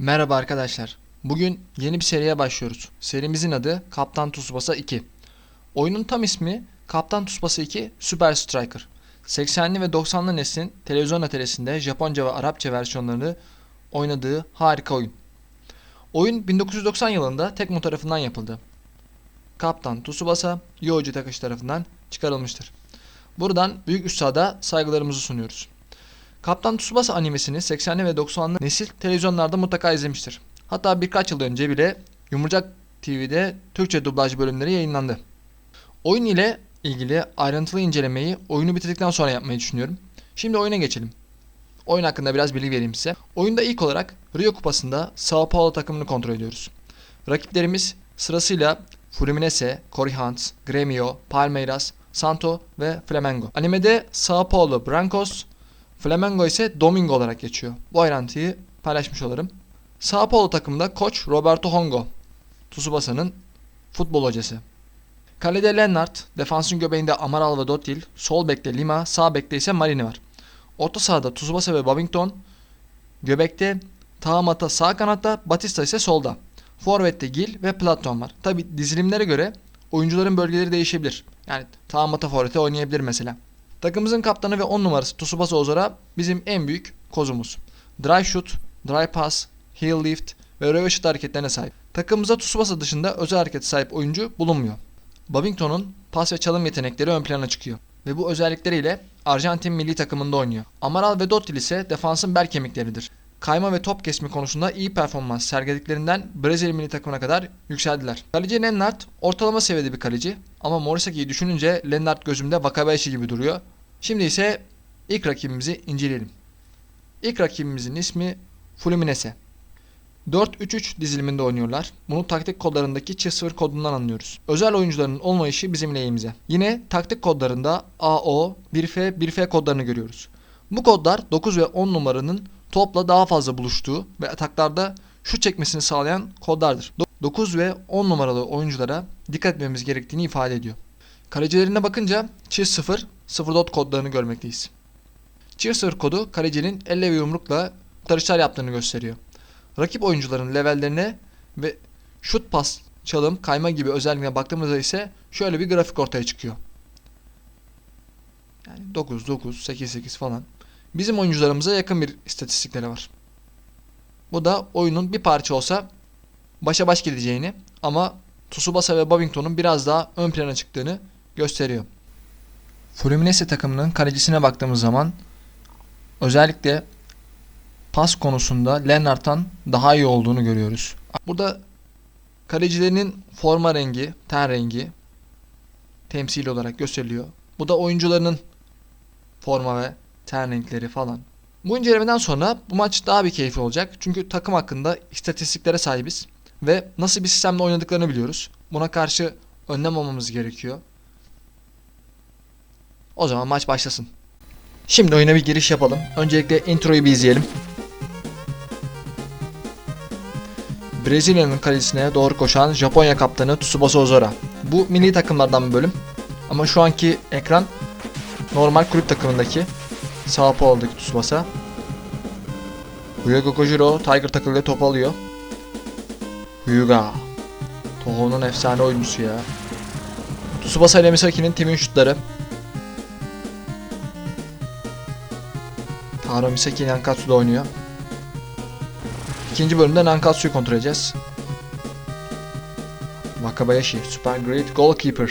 Merhaba arkadaşlar. Bugün yeni bir seriye başlıyoruz. Serimizin adı Kaptan Tsubasa 2. Oyunun tam ismi Kaptan Tsubasa 2 Super Striker. 80'li ve 90'lı neslin televizyon atelesinde Japonca ve Arapça versiyonlarını oynadığı harika oyun. Oyun 1990 yılında Tecmo tarafından yapıldı. Kaptan Tsubasa Yoji Takashi tarafından çıkarılmıştır. Buradan büyük üstada saygılarımızı sunuyoruz. Kaptan Tsubasa animesini 80'li ve 90'lı nesil televizyonlarda mutlaka izlemiştir. Hatta birkaç yıl önce bile Yumurcak TV'de Türkçe dublaj bölümleri yayınlandı. Oyun ile ilgili ayrıntılı incelemeyi oyunu bitirdikten sonra yapmayı düşünüyorum. Şimdi oyuna geçelim. Oyun hakkında biraz bilgi vereyim size. Oyunda ilk olarak Rio Kupası'nda Sao Paulo takımını kontrol ediyoruz. Rakiplerimiz sırasıyla Fluminense, Corinthians, Grêmio, Palmeiras, Santo ve Flamengo. Animede Sao Paulo Brancos, Flamengo ise Domingo olarak geçiyor. Bu ayrıntıyı paylaşmış olurum. Sao Paulo takımında koç Roberto Hongo. Tsubasa'nın futbol hocası. Kalede Lennart, defansın göbeğinde Amaral ve Dotil, sol bekte Lima, sağ bekte ise Marini var. Orta sahada Tsubasa ve Babington, göbekte Tahamata sağ kanatta, Batista ise solda. Forvet'te Gil ve Platon var. Tabi dizilimlere göre oyuncuların bölgeleri değişebilir. Yani Tahamata forvete oynayabilir mesela. Takımımızın kaptanı ve 10 numarası Tsubasa Ozora bizim en büyük kozumuz. Drive shoot, drive pass, heel lift ve röve şut hareketlerine sahip. Takımımızda Tsubasa dışında özel hareket sahip oyuncu bulunmuyor. Babington'un pas ve çalım yetenekleri ön plana çıkıyor ve bu özellikleriyle Arjantin milli takımında oynuyor. Amaral ve Dottil ise defansın bel kemikleridir. Kayma ve top kesme konusunda iyi performans sergilediklerinden Brezilya milli takımına kadar yükseldiler. Kaleci Lennart ortalama seviyede bir kaleci ama Morisaki'yi düşününce Lennart gözümde Wakabayashi gibi duruyor. Şimdi ise ilk rakibimizi inceleyelim. İlk rakibimizin ismi Fluminense. 4-3-3 diziliminde oynuyorlar. Bunu taktik kodlarındaki çift sıfır kodundan anlıyoruz. Özel oyuncuların olmayışı bizim lehimize. Yine taktik kodlarında AO, 1F, 1F kodlarını görüyoruz. Bu kodlar 9 ve 10 numaranın topla daha fazla buluştuğu ve ataklarda şut çekmesini sağlayan kodlardır. 9 ve 10 numaralı oyunculara dikkat etmemiz gerektiğini ifade ediyor. Kalecilerine bakınca çift 0, 0 dot kodlarını görmekteyiz. Çift 0 kodu kalecinin elle ve yumrukla kurtarışlar yaptığını gösteriyor. Rakip oyuncuların levellerine ve şut pas, çalım, kayma gibi özelliğine baktığımızda ise şöyle bir grafik ortaya çıkıyor. Yani 9, 9, 8, 8 falan. Bizim oyuncularımıza yakın bir istatistikleri var. Bu da oyunun bir parça olsa başa baş gideceğini ama Tsubasa ve Babington'un biraz daha ön plana çıktığını gösteriyor. Fluminense takımının kalecisine baktığımız zaman özellikle pas konusunda Lennart'tan daha iyi olduğunu görüyoruz. Burada kalecilerinin forma rengi, ten rengi temsil olarak gösteriliyor. Bu da oyuncularının forma ve ten renkleri falan. Bu incelemeden sonra bu maç daha bir keyifli olacak. Çünkü takım hakkında istatistiklere sahibiz ve nasıl bir sistemle oynadıklarını biliyoruz. Buna karşı önlem almamız gerekiyor. O zaman maç başlasın. Şimdi oyuna bir giriş yapalım. Öncelikle introyu bir izleyelim. Brezilya'nın kalesine doğru koşan Japonya kaptanı Tsubasa Ozora. Bu milli takımlardan bir bölüm. Ama şu anki ekran normal kulüp takımındaki Sao Paulo'daki Tsubasa. Hyuga Kojiro Tiger takılıyla top alıyor. Hyuga. Toho'nun efsane oyuncusu ya. Tsubasa ile Misaki'nin timin şutları. Taro Misaki Nankatsu'da oynuyor. İkinci bölümde Nankatsu'yu kontrol edeceğiz. Wakabayashi, Super Great Goalkeeper.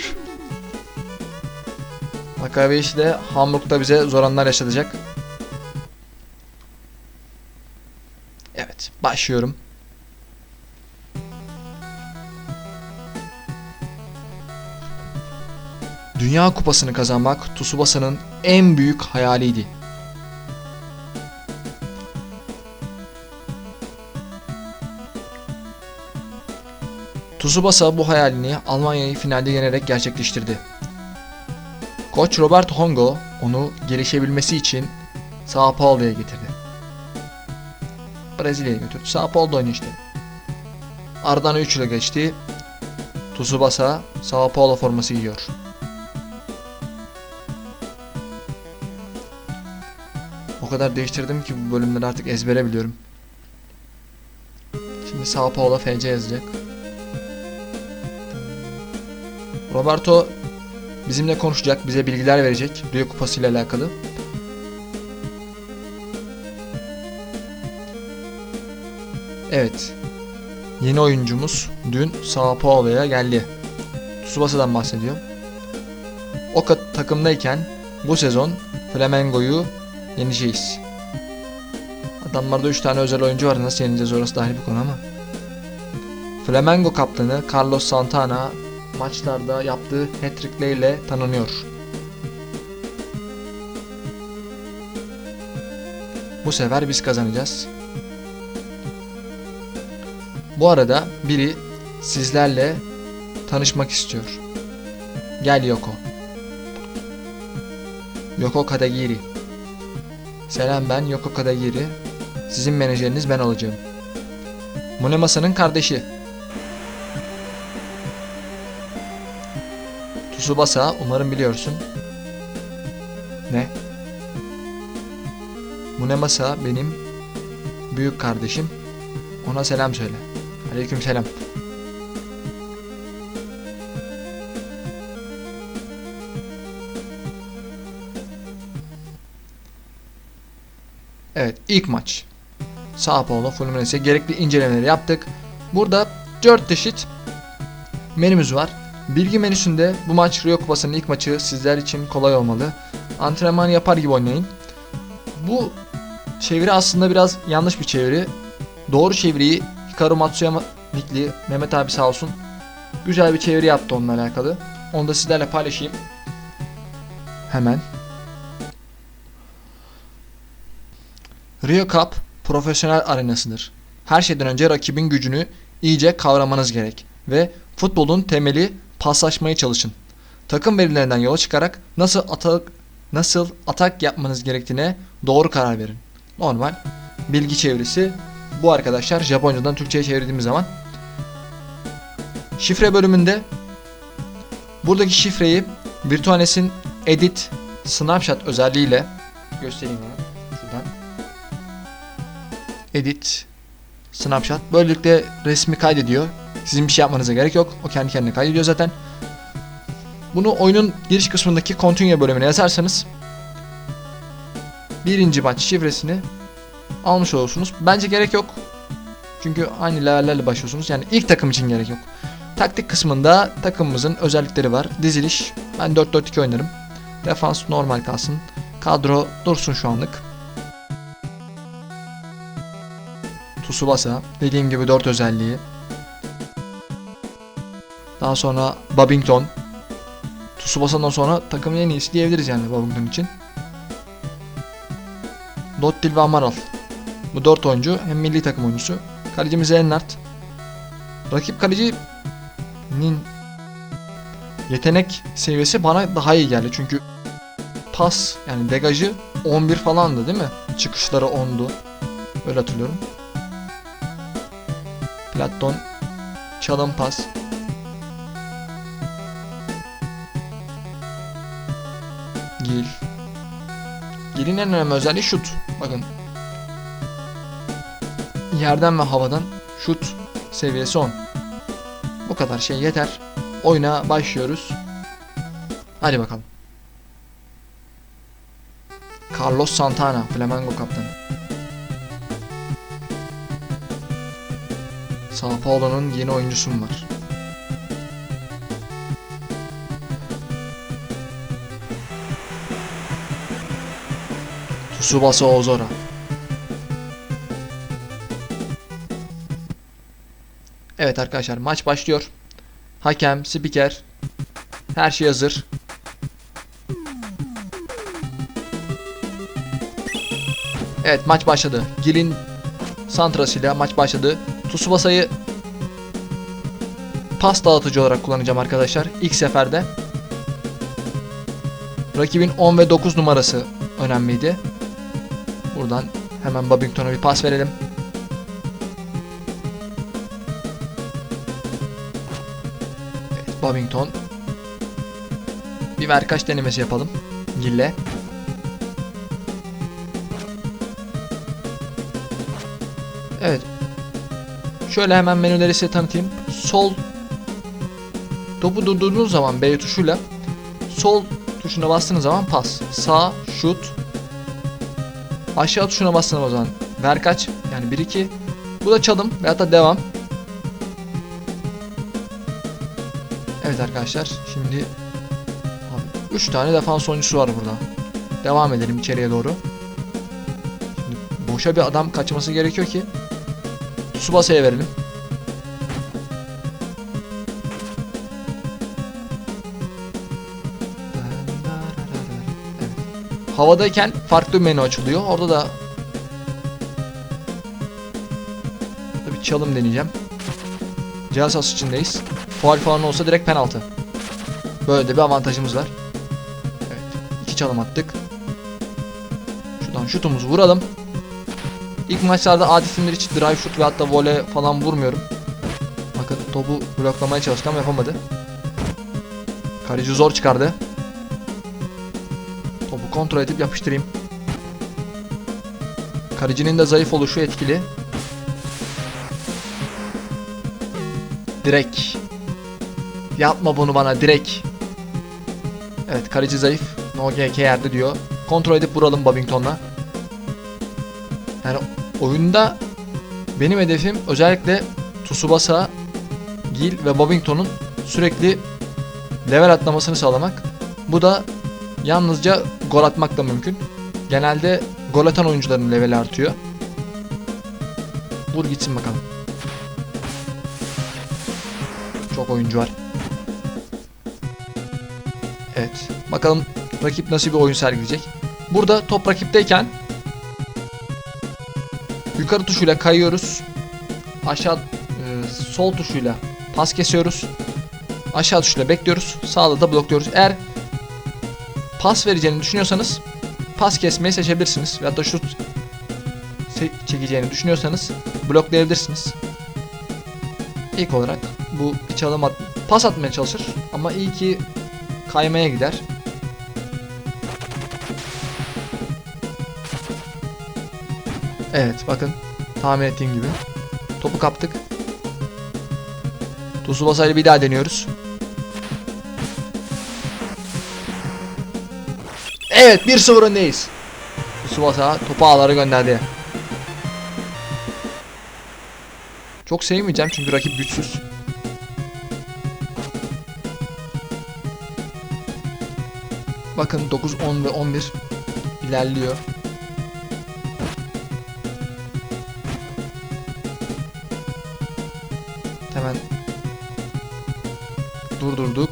Wakabayashi de Hamburg'da bize zor anlar yaşatacak. Evet, başlıyorum. Dünya Kupası'nı kazanmak Tsubasa'nın en büyük hayaliydi. Tsubasa bu hayalini Almanya'yı finalde yenerek gerçekleştirdi. Koç Robert Hongo onu gelişebilmesi için Sao Paulo'ya getirdi. Brezilya'ya götürdü. Sao Paulo'da oynuyor işte. Aradan 3 yıl geçti. Tsubasa Sao Paulo forması giyiyor. O kadar değiştirdim ki bu bölümleri artık ezbere biliyorum. Şimdi Sao Paulo FC yazacak. Roberto bizimle konuşacak, bize bilgiler verecek Rio Kupası ile alakalı. Evet. Yeni oyuncumuz dün Sao Paulo'ya geldi. Tsubasa'dan bahsediyor. O takımdayken bu sezon Flamengo'yu yeneceğiz. Adamlarda 3 tane özel oyuncu var. Nasıl yeneceğiz orası da ayrı bir konu ama. Flamengo kaptanı Carlos Santana maçlarda yaptığı hat-trickleriyle tanınıyor. Bu sefer biz kazanacağız. Bu arada biri sizlerle tanışmak istiyor. Gel Yoko. Yoko Kadagiri. Selam ben Yoko Kadagiri. Sizin menajeriniz ben olacağım. Munemasa'nın kardeşi. Tsubasa umarım biliyorsun. Ne? Munemasa benim büyük kardeşim. Ona selam söyle. Aleyküm selam. Evet ilk maç. Sao Paulo Fluminense gerekli incelemeleri yaptık. Burada 4 çeşit menümüz var. Bilgi menüsünde bu maç Rio Kupası'nın ilk maçı sizler için kolay olmalı. Antrenman yapar gibi oynayın. Bu çeviri aslında biraz yanlış bir çeviri. Doğru çeviriyi Hikaru Matsuyama Nikli Mehmet abi sağ olsun güzel bir çeviri yaptı onunla alakalı. Onu da sizlerle paylaşayım. Hemen. Rio Cup profesyonel arenasıdır. Her şeyden önce rakibin gücünü iyice kavramanız gerek ve futbolun temeli paslaşmaya çalışın. Takım verilerinden yola çıkarak nasıl atak nasıl atak yapmanız gerektiğine doğru karar verin. Normal bilgi çevirisi. Bu arkadaşlar Japoncadan Türkçe'ye çevirdiğimiz zaman. Şifre bölümünde buradaki şifreyi Virtuanes'in edit snapshot özelliğiyle göstereyim onu şuradan. Edit snapshot. Böylelikle resmi kaydediyor sizin bir şey yapmanıza gerek yok o kendi kendine kaydediyor zaten bunu oyunun giriş kısmındaki continue bölümüne yazarsanız birinci maç şifresini almış olursunuz. Bence gerek yok. Çünkü aynı levellerle başlıyorsunuz. Yani ilk takım için gerek yok. Taktik kısmında takımımızın özellikleri var. Diziliş. Ben 4-4-2 oynarım. Defans normal kalsın. Kadro dursun şu anlık. Tsubasa. Dediğim gibi 4 özelliği. Daha sonra Babington. Tsubasa'dan sonra takımın en iyisi diyebiliriz yani Babington için. Dottil ve Amaral. Bu 4 oyuncu hem milli takım oyuncusu. Kalecimiz Ennart. Rakip kalecinin yetenek seviyesi bana daha iyi geldi. Çünkü pas yani degajı 11 falandı değil mi? Çıkışları 10'du. Öyle hatırlıyorum. Platon çalım pas. Gil'in en önemli özelliği şut. Bakın. Yerden ve havadan şut seviyesi 10. Bu kadar şey yeter. Oyuna başlıyoruz. Hadi bakalım. Carlos Santana, Flamengo kaptanı. Sao Paulo'nun yeni oyuncusu var? Tsubasa Ozora. Evet arkadaşlar maç başlıyor. Hakem, spiker, her şey hazır. Evet maç başladı. Gil'in santrasıyla maç başladı. Tsubasa'yı pas dağıtıcı olarak kullanacağım arkadaşlar. İlk seferde. Rakibin 10 ve 9 numarası önemliydi. Buradan hemen Babington'a bir pas verelim. Evet, Babington. Bir ver kaç denemesi yapalım. Gille. Evet. Şöyle hemen menüleri size tanıtayım. Sol topu durdurduğunuz zaman B tuşuyla sol tuşuna bastığınız zaman pas. Sağ şut. Aşağı tuşuna bastığınız zaman ver kaç yani 1-2. Bu da çalım veyahut da devam. Evet arkadaşlar şimdi 3 tane defans oyuncusu var burada. Devam edelim içeriye doğru. Şimdi boşa bir adam kaçması gerekiyor ki Tsubasa'ya verelim. Havadayken farklı menü açılıyor. Orada da bir çalım deneyeceğim. Cihaz as içindeyiz. Faul falan olsa direkt penaltı. Böyle de bir avantajımız var. Evet. iki çalım attık. Şuradan şutumuzu vuralım. İlk maçlarda adetimdir hiç drive shoot ve hatta voley falan vurmuyorum. Bakın topu bloklamaya çalıştı ama yapamadı. Kaleci zor çıkardı. Kontrol edip yapıştırayım. Kalecinin de zayıf oluşu etkili. Direkt. Yapma bunu bana direkt. Evet kaleci zayıf. No GK yerde diyor. Kontrol edip vuralım Babington'la. Yani oyunda benim hedefim özellikle Tsubasa, Gil ve Babington'un sürekli level atlamasını sağlamak. Bu da yalnızca gol atmak da mümkün. Genelde gol atan oyuncuların leveli artıyor. Vur gitsin bakalım. Çok oyuncu var. Evet. Bakalım rakip nasıl bir oyun sergileyecek. Burada top rakipteyken yukarı tuşuyla kayıyoruz. Aşağı e, sol tuşuyla pas kesiyoruz. Aşağı tuşuyla bekliyoruz. Sağda da blokluyoruz. Eğer pas vereceğini düşünüyorsanız pas kesmeyi seçebilirsiniz. Veyahut da şut çekeceğini düşünüyorsanız bloklayabilirsiniz. İlk olarak bu çalım at pas atmaya çalışır ama iyi ki kaymaya gider. Evet bakın tahmin ettiğim gibi. Topu kaptık. Tsubasa ile bir daha deniyoruz. Evet 1-0 öndeyiz. Tsubasa topu ağlara gönderdi. Çok sevmeyeceğim çünkü rakip güçsüz. Bakın 9, 10 ve 11 ilerliyor. Hemen durdurduk.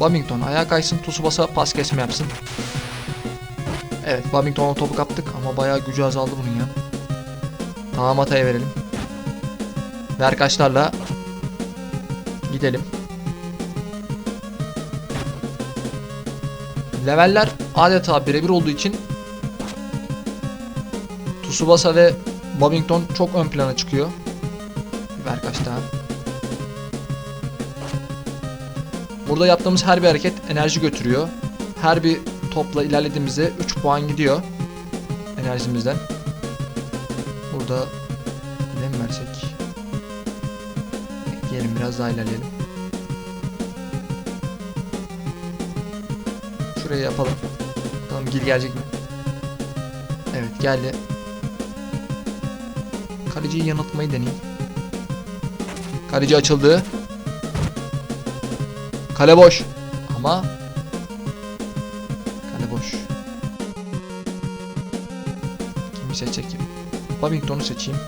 Babington ayağa kaysın. Tsubasa pas kesme yapsın. Evet Babington'a topu kaptık ama bayağı gücü azaldı bunun ya. Tamam Atay'a verelim. Verkaçlarla gidelim. Leveller adeta birebir olduğu için Tsubasa ve Babington çok ön plana çıkıyor. Ver kaç daha. Burada yaptığımız her bir hareket enerji götürüyor. Her bir topla ilerlediğimizde 3 puan gidiyor enerjimizden. Burada ne mi versek? Bekleyelim biraz daha ilerleyelim. Şurayı yapalım. Bakalım gil gelecek mi? Evet geldi. Kaleciyi yanıltmayı deneyeyim. Kaleci açıldı. Kale boş. Ama kale boş. Kimi seçecek? Babington'u seçeyim.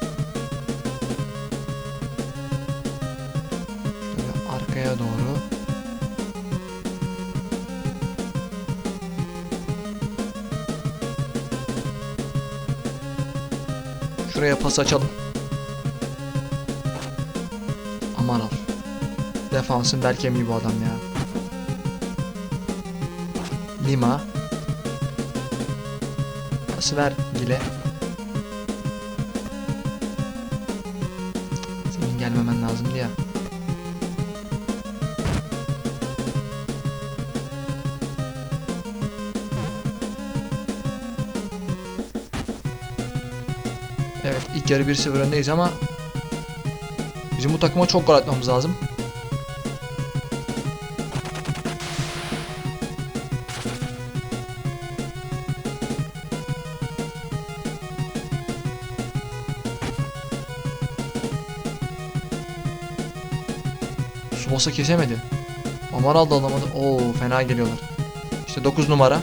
Şöyle arkaya doğru. Şuraya pas açalım. Aman al. Defansın bel kemiği bu adam ya. Lima. Pası ver Gile. Senin gelmemen lazımdı ya. Evet ilk yarı 1-0 öndeyiz ama Bizim bu takıma çok gol atmamız lazım. Subasa kesemedi. Amaral da alamadı. Oo fena geliyorlar. İşte 9 numara.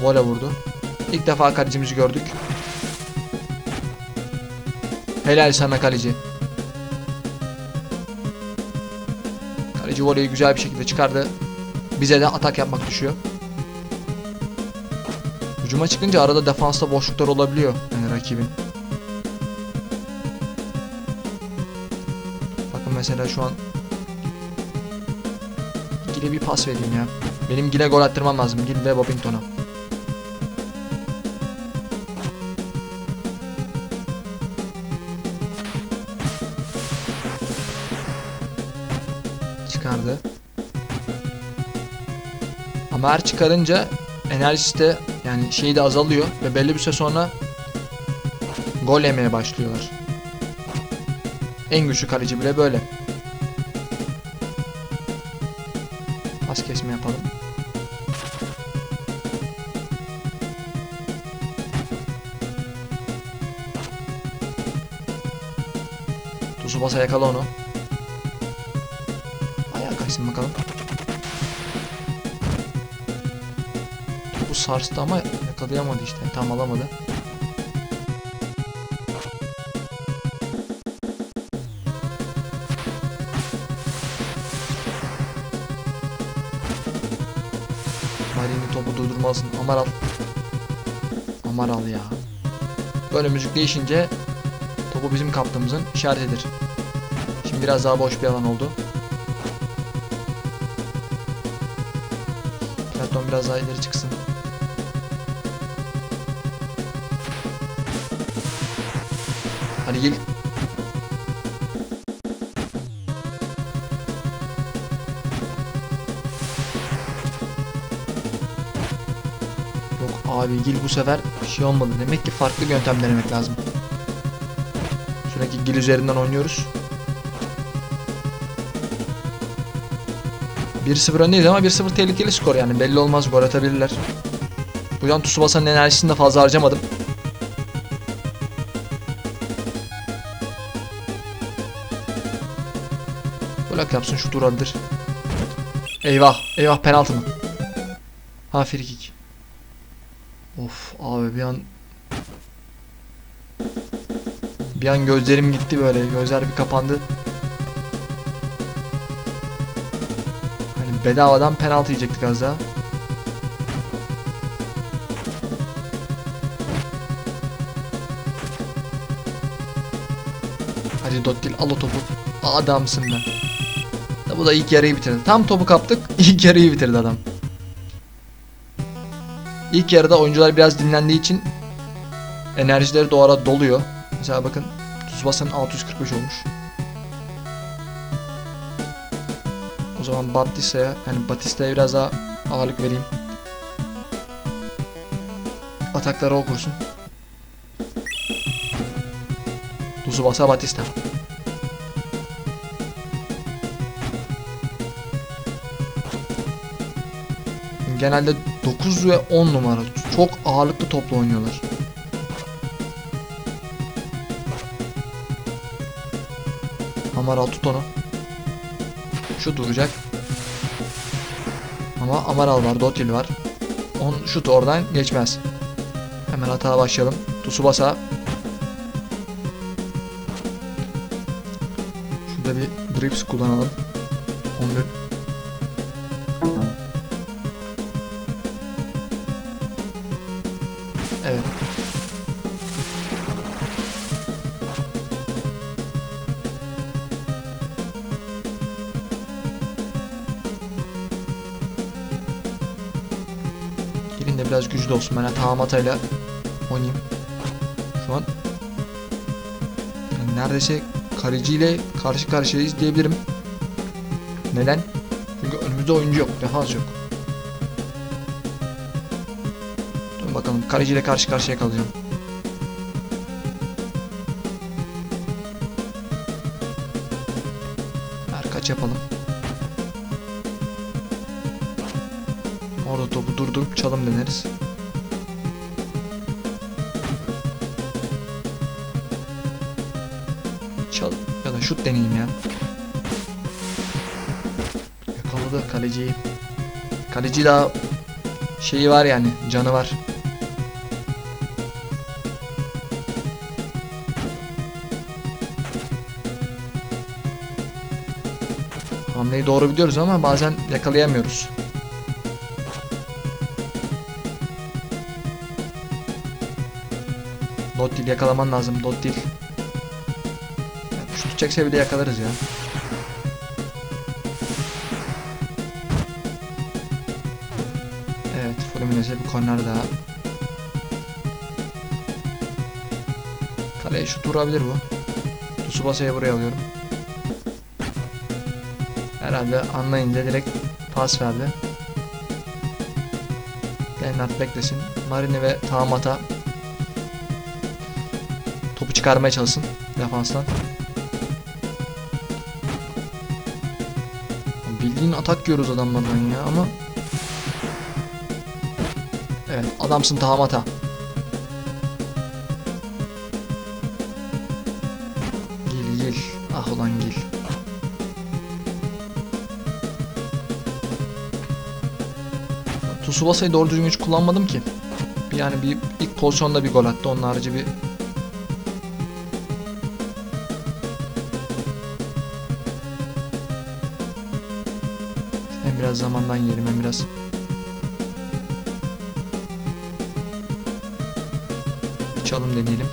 Vole vurdu. İlk defa kalecimizi gördük. Helal sana kaleci. Kaleci voleyi güzel bir şekilde çıkardı. Bize de atak yapmak düşüyor. Hücuma çıkınca arada defansta boşluklar olabiliyor yani rakibin. Mesela şu an Gil'e bir pas vereyim ya. Benim Gil'e gol attırmam lazım. Gil ve Bobington'a. Çıkardı. Ama her çıkarınca enerjisi de yani şeyi de azalıyor ve belli bir süre sonra gol yemeye başlıyorlar. En güçlü kaleci bile böyle. Tsubasa yakala onu. Ayağa kaysın bakalım. Bu sarstı ama yakalayamadı işte. Tam alamadı. Marini topu durdurmalısın. Amaral. Amaral ya. Böyle müzik değişince topu bizim kaptığımızın işaretidir. Biraz daha boş bir alan oldu. Platon biraz daha ileri çıksın. Hadi gel. Abi Gil bu sefer bir şey olmadı. Demek ki farklı yöntem denemek lazım. Sürekli Gil üzerinden oynuyoruz. 1-0 öndeyiz ama 1-0 tehlikeli skor yani belli olmaz gol atabilirler. Bu yüzden Tsubasa'nın enerjisini de fazla harcamadım. Bırak yapsın şu durabilir. Eyvah eyvah penaltı mı? Ha free kick. Of abi bir an bir an gözlerim gitti böyle gözler bir kapandı. Bedavadan penaltı yiyecektik az daha. Hadi Dottil al o topu. Adamsın be. Bu da ilk yarıyı bitirdi. Tam topu kaptık. ilk yarıyı bitirdi adam. İlk yarıda oyuncular biraz dinlendiği için enerjileri doğara doluyor. Mesela bakın Tsubasa'nın 645 olmuş. O zaman Batista'ya yani Batista'ya biraz daha ağırlık vereyim. Atakları okursun. Tsubasa Batista. Genelde 9 ve 10 numara çok ağırlıklı topla oynuyorlar. Amaral tut onu. Şu duracak. Ama Amaral var, Dotil var. On şut oradan geçmez. Hemen hata başlayalım. Tsubasa. Şurada bir drips kullanalım. Biraz güçlü olsun. Ben Tamata'yla oynayayım. Şu an yani neredeyse kaleciyle karşı karşıyayız diyebilirim. Neden? Çünkü önümüzde oyuncu yok. Defans yok. Dur bakalım kaleciyle karşı karşıya kalacağım. taç yapalım. Topu durdurup çalım deneriz. Çal ya da şut deneyeyim ya. Yakaladı kaleciyi. Kaleci daha şeyi var yani canı var. Hamleyi doğru biliyoruz ama bazen yakalayamıyoruz. Dot dil yakalaman lazım dot dil. Şut çekse bile yakalarız ya. Evet Fluminense bir korner daha. Kaleye şut vurabilir bu. Tsubasa'yı buraya alıyorum. Herhalde anlayınca direkt pas verdi. Lennart beklesin. Marini ve Tamata topu çıkarmaya çalışsın defanstan. Bildiğin atak görüyoruz adamlardan ya ama Evet adamsın Tamata. Gil gil. Ah ulan gil. Tsubasa'yı doğru düzgün hiç kullanmadım ki. Yani bir ilk pozisyonda bir gol attı. Onun harici bir biraz zamandan yerim hem biraz çalım deneyelim.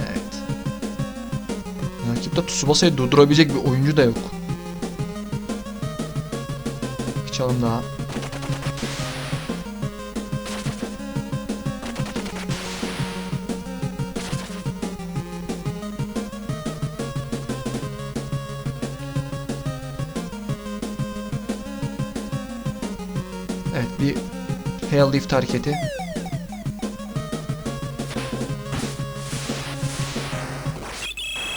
Evet. Rakipte Tsubasa'yı durdurabilecek bir oyuncu da yok. Bir çalım daha. Hail lift hareketi.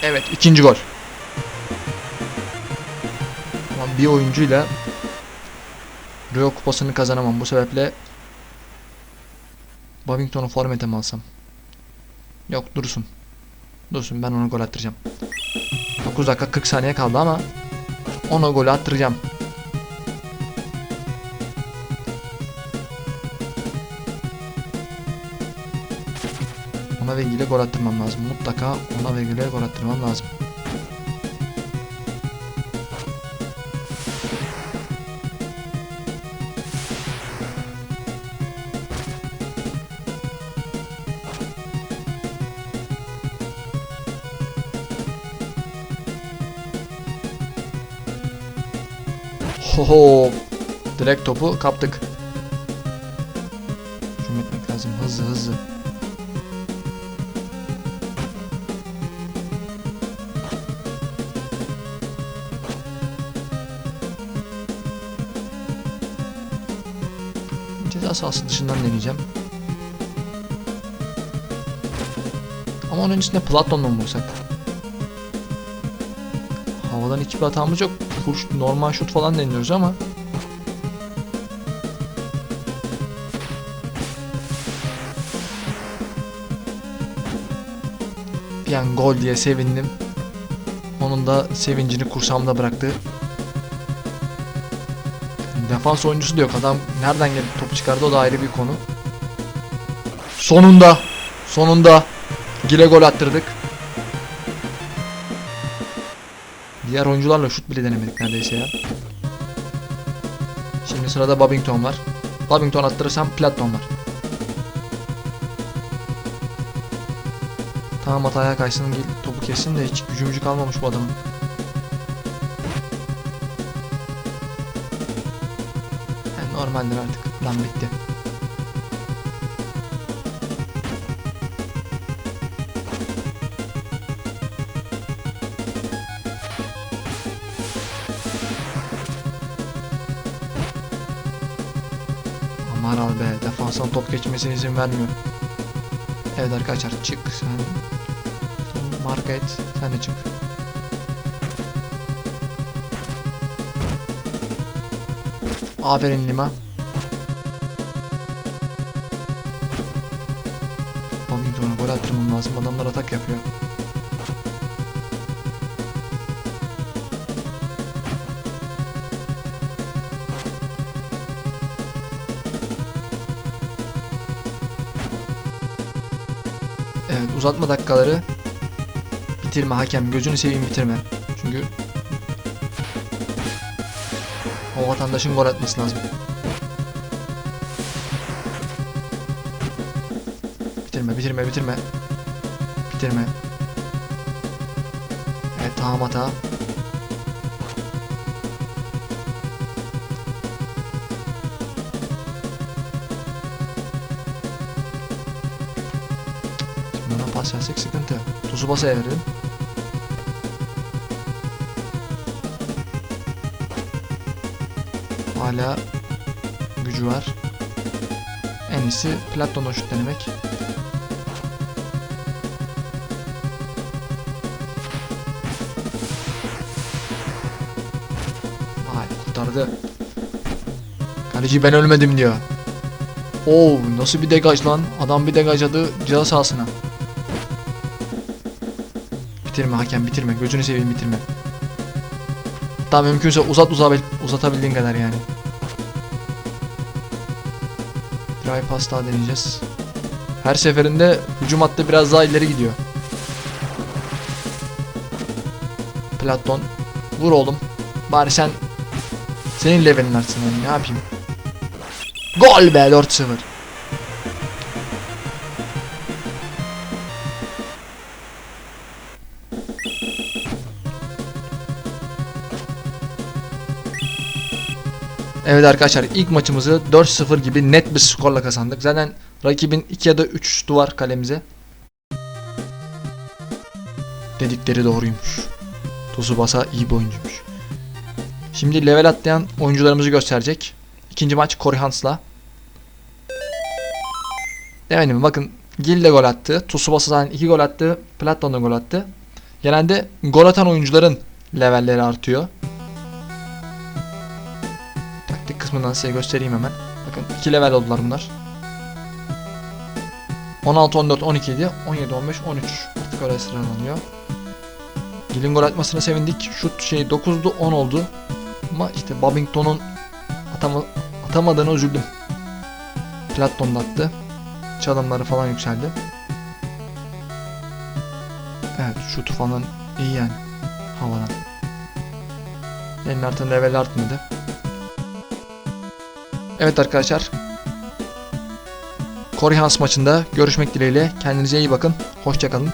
Evet ikinci gol. Ama bir oyuncuyla Rio kupasını kazanamam. Bu sebeple Babington'u formete mi alsam? Yok dursun. Dursun ben ona gol attıracağım. 9 dakika 40 saniye kaldı ama ona gol attıracağım. Ona ve Gil'e gol attırmam lazım. Mutlaka ona ve Gil'e gol attırmam lazım. Hoho. Direkt topu kaptık. Sahası dışından deneyeceğim. Ama onun öncesinde Platon'la mı vursak? Havadan hiçbir hatamız yok. Full normal şut falan deniyoruz ama bir an gol diye sevindim. Onun da sevincini kursamda bıraktı. Defans oyuncusu da yok. Adam nereden gelip topu çıkardı o da ayrı bir konu. Sonunda. Sonunda. Gile gol attırdık. Diğer oyuncularla şut bile denemedik neredeyse ya. Şimdi sırada Babington var. Babington attırırsam Platon var. Tamam hataya kaysın topu kessin de hiç gücümüzü kalmamış bu adamın. benden artık. Lan bitti. Aman al be defanstan top geçmesine izin vermiyor. Evet arkadaşlar çık sen. Marka et sen de çık. Aferin Lima. Lazım. Adamlar atak yapıyor. Evet uzatma dakikaları bitirme hakem gözünü seveyim bitirme. Çünkü o vatandaşın gol atması lazım. Bitirme bitirme bitirme. Bitirme. Evet tamam hata. Ona pas versek sıkıntı. Tuzu basaya verelim. Hala gücü var. En iyisi Platon'a şut denemek. Kurtardı. Kaleci ben ölmedim diyor. Oo nasıl bir degaj lan. Adam bir degajladı ceza sahasına. Bitirme hakem bitirme. Gözünü seveyim bitirme. Hatta mümkünse uzat uzatabildiğin kadar yani. Dry pass daha deneyeceğiz. Her seferinde hücum hattı biraz daha ileri gidiyor. Platon. Vur oğlum. Bari sen senin levelin artsın yani ne yapayım. Gol be 4-0. Evet arkadaşlar ilk maçımızı 4-0 gibi net bir skorla kazandık. Zaten rakibin 2 ya da 3 duvar kalemize. Dedikleri doğruymuş. Tsubasa iyi bir oyuncuymuş. Şimdi level atlayan oyuncularımızı gösterecek. İkinci maç Corey Hans'la. Efendim bakın Gil de gol attı. Tsubasa zaten 2 gol attı. Platon da gol attı. Genelde gol atan oyuncuların levelleri artıyor. Taktik kısmından size göstereyim hemen. Bakın 2 level oldular bunlar. 16, 14, 12 idi. 17, 15, 13. Artık öyle sıralanıyor. Gil'in gol atmasına sevindik. Şut şey 9'du 10 oldu. Ama işte Babington'un atama, atamadığını üzüldüm. Platon da attı. Çalımları falan yükseldi. Evet şutu falan iyi yani. Havadan. Benim artık level artmadı. Evet arkadaşlar. Corey Hans maçında görüşmek dileğiyle. Kendinize iyi bakın. Hoşçakalın.